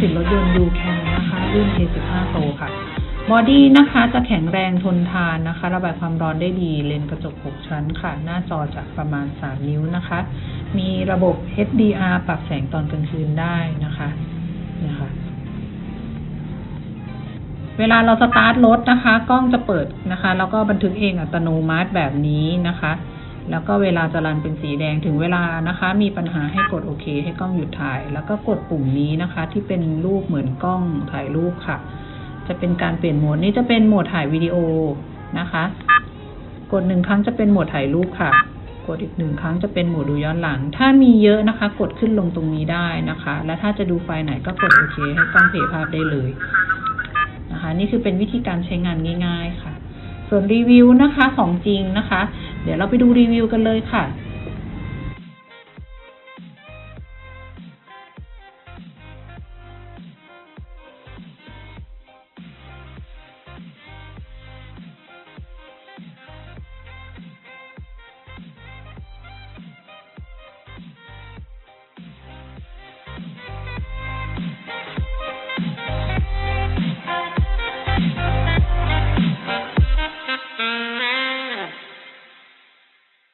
สินรถยนต์ยูแคนนะคะรุ่น K15 โตค่ะ บอดี้นะคะจะแข็งแรงทนทานนะคะ ระบายความร้อนได้ดี เลนกระจก 6 ชั้นค่ะ หน้าจอจะประมาณ 3 นิ้วนะคะ มีระบบ HDR ปรับแสงตอนกลางคืนได้นะคะนะคะเวลาเราสตาร์ทรถนะคะ กล้องจะเปิดนะคะ แล้วก็บันทึกเองอัตโนมัติแบบนี้นะคะ แล้วก็เวลาจะรันเป็นสีแดงถึงเวลานะคะ มีปัญหาให้กดโอเค ให้กล้องหยุดถ่าย แล้วก็กดปุ่มนี้นะคะ ที่เป็นรูปเหมือนกล้องถ่ายรูปค่ะ จะเป็นการเปลี่ยนโหมดนี่จะเป็นโหมดถ่ายวิดีโอนะคะ กดหนึ่งครั้งจะเป็นโหมดถ่ายรูปค่ะ กดอีกหนึ่งครั้งจะเป็นโหมดดูย้อนหลัง ถ้ามีเยอะนะคะ กดขึ้นลงตรงนี้ได้นะคะ และถ้าจะดูไฟล์ไหนก็กดโอเค ให้กล้องเพลย์ภาพได้เลยนะคะ นี่คือเป็นวิธีการใช้งานง่าย ๆค่ะ ส่วนรีวิวนะคะของจริงนะคะ เดี๋ยวเราไปดูรีวิวกันเลยค่ะ